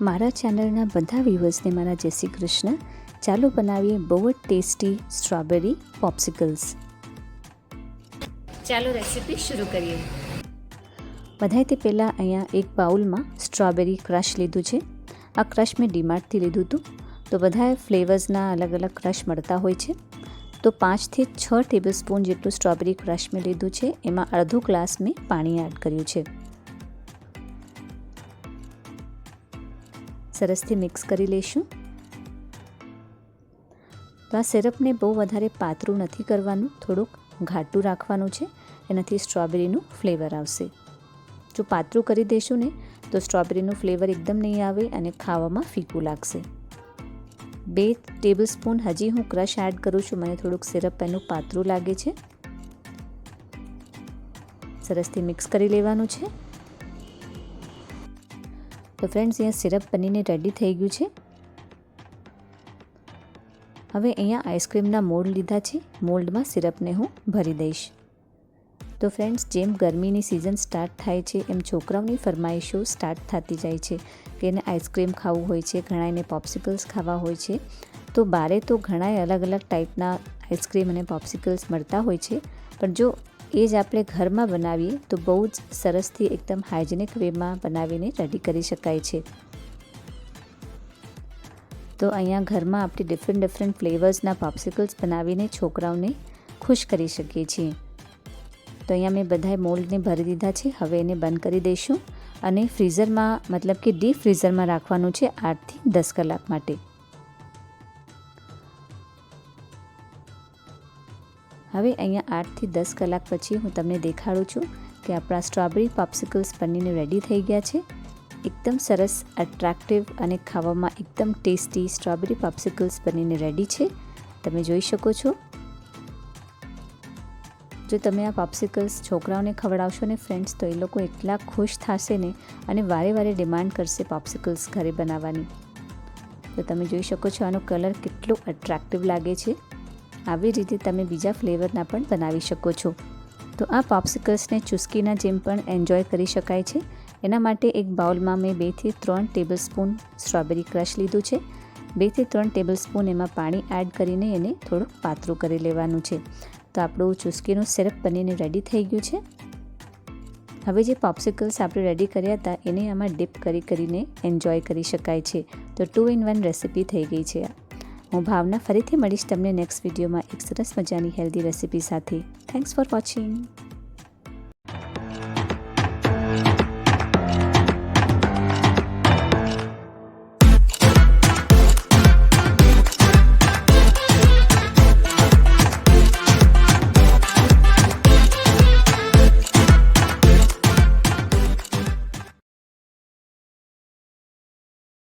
મારા ચેનલના બધા વ્યૂઅર્સને મારા જય શ્રી કૃષ્ણ. ચાલો બનાવીએ બહુ જ ટેસ્ટી સ્ટ્રોબેરી પોપ્સિકલ્સ. ચાલો રેસીપી શરૂ કરીએ. બધાય તે પહેલાં અહીંયા એક બાઉલમાં સ્ટ્રોબેરી ક્રશ લીધું છે. આ ક્રશ મેં ડીમાર્ટથી લીધું હતું. તો બધાએ ફ્લેવર્સના અલગ અલગ ક્રશ મળતા હોય છે. તો પાંચથી છ ટેબલ સ્પૂન જેટલું સ્ટ્રોબેરી ક્રશ મેં લીધું છે. એમાં અડધો ગ્લાસ મેં પાણી એડ કર્યું છે. સરસથી મિક્સ કરી લઈશું. તો આ સિરપને બહુ વધારે પાતળું નથી કરવાનું, થોડુંક ઘાટું રાખવાનું છે, એનાથી સ્ટ્રોબેરીનું ફ્લેવર આવશે. જો પાતળું કરી દઈશું ને, તો સ્ટ્રોબેરીનું ફ્લેવર એકદમ નહીં આવે અને ખાવામાં ફીકું લાગશે. બે ટેબલ સ્પૂન હજી હું ક્રશ એડ કરું છું, મને થોડુંક સિરપ એનું પાતળું લાગે છે. સરસથી મિક્સ કરી લેવાનું છે. તો ફ્રેન્ડ્સ અહીંયા સિરપ બનીને રેડી થઈ ગયું છે. હવે અહીંયા આઈસ્ક્રીમના મોલ્ડ લીધા છે. મોલ્ડમાં સિરપને હું ભરી દઈશ. તો ફ્રેન્ડ્સ જેમ ગરમીની સિઝન સ્ટાર્ટ થાય છે, એમ છોકરાઓની ફરમાઈશો સ્ટાર્ટ થતી જાય છે કે એને આઈસ્ક્રીમ ખાવું હોય છે ઘણા એને પોપ્સિકલ્સ ખાવા હોય છે. તો બારે તો ઘણાય અલગ અલગ ટાઈપના આઈસ્ક્રીમ અને પોપ્સિકલ્સ મળતા હોય છે. પણ જો એ જ આપણે ઘરમાં બનાવીએ તો બહુ જ સરસથી એકદમ હાઇજેનિક વેમાં બનાવીને રેડી કરી શકાય છે. તો અહીંયા ઘરમાં આપણે ડિફરન્ટ ડિફરન્ટ ફ્લેવર્સના પોપ્સિકલ્સ બનાવીને છોકરાઓને ખુશ કરી શકીએ છીએ. તો અહીંયા મેં બધાએ મોલ્ડને ભરી દીધા છે. હવે એને બંધ કરી દઈશું અને ફ્રીઝરમાં મતલબ કે ડીપ ફ્રીઝરમાં રાખવાનું છે આઠથી દસ કલાક માટે. હવે અહીંયા આઠથી દસ કલાક પછી હું તમને દેખાડું છું કે આપણા સ્ટ્રોબેરી પોપ્સિકલ્સ બનીને રેડી થઈ ગયા છે. એકદમ સરસ એટ્રેક્ટિવ અને ખાવામાં એકદમ ટેસ્ટી સ્ટ્રોબેરી પોપ્સિકલ્સ બનીને રેડી છે. તમે જોઈ શકો છો. જો તમે આ પોપ્સિકલ્સ છોકરાઓને ખવડાવશો ને ફ્રેન્ડ્સ તો એ લોકો એટલા ખુશ થશે ને અને વારે વારે ડિમાન્ડ કરશે પોપ્સિકલ્સ ઘરે બનાવવાની. તો તમે જોઈ શકો છો આનો કલર કેટલો એટ્રેક્ટિવ લાગે છે. આવી રીતે તમે બીજા ફ્લેવરના પણ બનાવી શકો છો. તો આ પોપ્સિકલ્સને ચુસ્કીના જેમ પણ એન્જોય કરી શકાય છે. એના માટે એક બાઉલમાં મેં બેથી ત્રણ ટેબલ સ્પૂન સ્ટ્રોબેરી ક્રશ લીધું છે. બેથી ત્રણ ટેબલ સ્પૂન એમાં પાણી એડ કરીને એને થોડુંક પાતળું કરી લેવાનું છે. તો આપણું ચુસ્કીનું સિરપ બનીને રેડી થઈ ગયું છે. હવે જે પોપ્સિકલ્સ આપણે રેડી કર્યા હતા, એને આમાં ડીપ કરી કરીને એન્જોય કરી શકાય છે. તો ટુ ઇન વન રેસીપી થઈ ગઈ છે હું ભાવના ફરીથી મળીશ તમને નેક્સ્ટ વિડીયોમાં એક સરસ મજાની હેલ્ધી રેસીપી સાથે. Thanks for watching